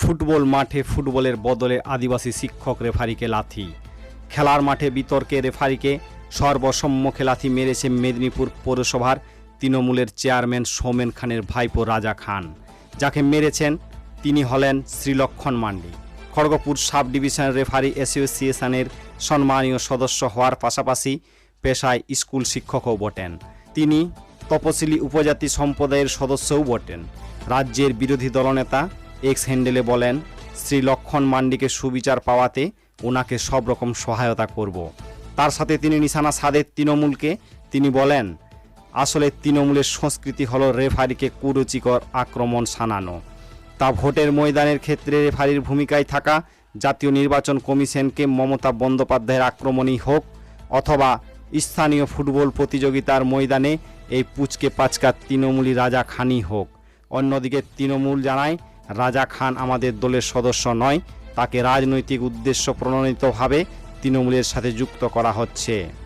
Football মাঠে ফুটবলের বদলে আদিবাসী শিক্ষক রেফারিকে লাথি। খেলার মাঠে বিতর্কে রেফারিকে সর্বসম্মুখে লাথি মেরেছে মেদিনীপুর পৌরসভার তৃণমূলের চেয়ারম্যান সোমেন খানের ভাইপো রাজা খান। যাকে মেরেছেন তিনি হলেন Shrilakshman Mandi. Kharagpur sub division referee অ্যাসোসিয়েশনের সম্মানীয় সদস্য হওয়ার পাশাপাশি পেশায় স্কুল শিক্ষকও বটেন। তিনি তপশিলি উপজাতি সম্প্রদায়ের সদস্যও বটেন। রাজ্যের বিরোধী দলনেতা এক্স হ্যান্ডেলে বলেন, শ্রী লক্ষণ মান্ডিকে সুবিচার পাওয়াতে ওনাকে সব রকম সহায়তা করব। তার সাথে তিনি নিশানা সাদের তৃণমূলকে, তিনি বলেন, আসলে তৃণমূলের সংস্কৃতি হলো রেফারিকে কুরুচিকর আক্রমণ শানানো। তা ভোটের ময়দানের ক্ষেত্রে রেফারির ভূমিকায় থাকা জাতীয় নির্বাচন কমিশনকে মমতা বন্দ্যোপাধ্যায়ের আক্রমণই হোক অথবা স্থানীয় ফুটবল প্রতিযোগিতার ময়দানে এই পুচকে পাচকা তৃণমূলী রাজা খানি হোক। অন্যদিকে তৃণমূল জানায় রাজা খান আমাদের দলের সদস্য নয়, তাকে রাজনৈতিক উদ্দেশ্য প্রণোদিতভাবে তৃণমূলের সাথে যুক্ত করা হচ্ছে।